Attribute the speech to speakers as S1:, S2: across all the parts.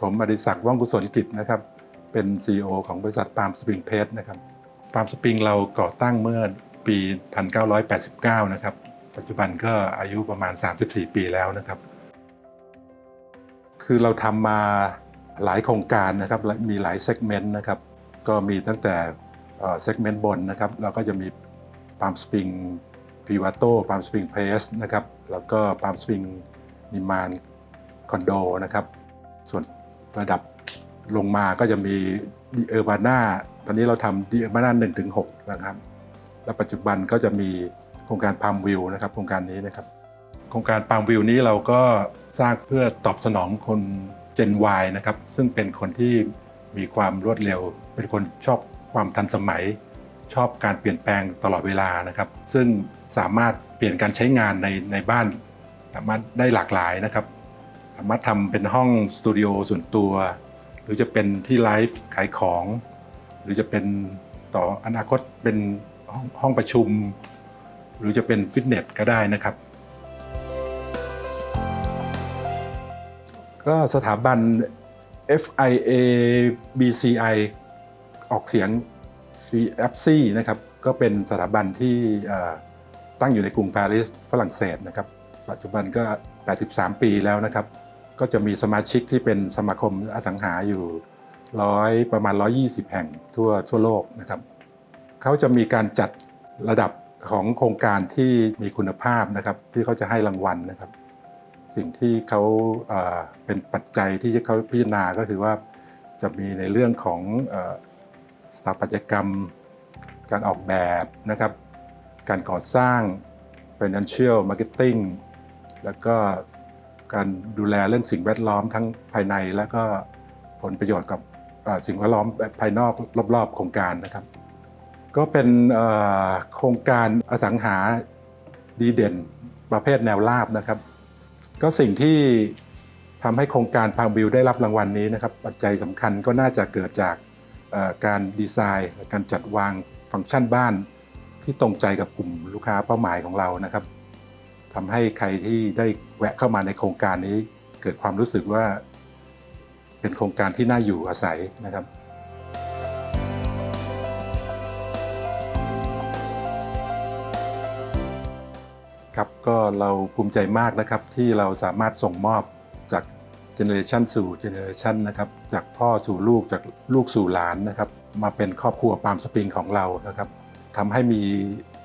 S1: ผมอดิศักดิ์ว่องกุศลกิจนะครับ เป็น CEO ของบริษัทปาล์มสปริงเพสนะครับปาล์มสปริงเราก่อตั้งเมื่อปี 1989 นะครับ ปัจจุบันก็อายุประมาณ 34 ปีแล้วนะครับ คือเราทำมาหลายโครงการนะครับและมีหลายเซกเมนต์นะครับ ก็มีตั้งแต่เซกเมนต์บนนะครับเราก็จะมีปาล์มสปริงพีวาโต้ปาล์มสปริงเพรสนะครับ แล้วก็ปาล์มสปริงนิมานคอนโดนะครับ ส่วน ระดับลงมาก็จะมีดีเออร์บาน่าตอนนี้เราทำดีเออร์บาน่าหนึ่งถึงหกนะครับ และปัจจุบันก็จะมีโครงการพามวิวนะครับโครงการนี้นะครับ โครงการพามวิวนี้เราก็สร้างเพื่อตอบสนองคน Gen Y นะครับ ซึ่งเป็นคนที่มีความรวดเร็ว เป็นคนชอบความทันสมัย ชอบการเปลี่ยนแปลงตลอดเวลานะครับ ซึ่งสามารถเปลี่ยนการใช้งานในในบ้านสามารถได้หลากหลายนะครับ สามารถทำเป็นห้องสตูดิโอส่วนตัว หรือจะเป็นที่ไลฟ์ขายของ หรือจะเป็นต่ออนาคตเป็นห้ององประชุม หรือจะเป็นฟิตเนสก็ได้นะครับ ก็สถาบัน FIA BCI ออกเสียง FC นะครับก็เป็นสถาบันที่ตั้งอยู่ในกรุงปารีสฝรั่งเศสนะครับ ปัจจุบันก็ 83 ปีแล้วนะครับ ก็จะมีสมาชิกที่เป็นสมาคมอสังหาอยู่ร้อยประมาณ 120 แห่งทั่วทั่วโลกนะครับเขาจะมีการจัดระดับของโครงการที่มีคุณภาพนะครับ ที่เขาจะให้รางวัลนะครับ สิ่งที่เขาเป็นปัจจัยที่เขาพิจารณาก็คือว่าจะมีในเรื่องของสถาปัตยกรรม การออกแบบนะครับ การก่อสร้าง financial marketing แล้วก็ การดูแลเรื่องสิ่งแวดล้อมทั้งภายในและก็ผลประโยชน์กับสิ่งแวดล้อมภายนอกรอบๆ โครงการนะครับ ก็เป็นโครงการอสังหาดีเด่นประเภทแนวราบนะครับ ก็สิ่งที่ทำให้โครงการพามวิวได้รับรางวัลนี้นะครับ ปัจจัยสำคัญก็น่าจะเกิดจากการดีไซน์ การจัดวางฟังก์ชันบ้านที่ตรงใจกับกลุ่มลูกค้าเป้าหมายของเรานะครับ ทำให้ใครที่ได้แวะเข้ามาในโครงการนี้ เกิดความรู้สึกว่า เป็นโครงการที่น่าอยู่อาศัยนะครับ ครับก็เราภูมิใจมากนะครับที่เราสามารถส่งมอบจากเจเนอเรชันสู่เจเนอเรชันนะครับจากพ่อสู่ลูกจากลูกสู่หลานนะครับ มาเป็นครอบครัวปามสปริงของเรานะครับทำให้มี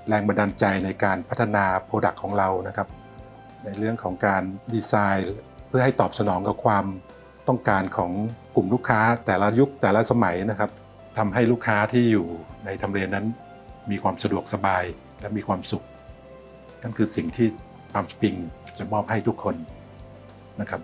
S1: แรงบันดาลใจในการพัฒนาโปรดักต์ของเรานะครับ ในเรื่องของการดีไซน์เพื่อให้ตอบสนองกับความต้องการของกลุ่มลูกค้าแต่ละยุคแต่ละสมัยนะครับทำให้ลูกค้าที่อยู่ในทำเลนั้น มีความสะดวกสบายและมีความสุขนั่นคือสิ่งที่ปามสปริงจะมอบให้ทุกคนนะครับ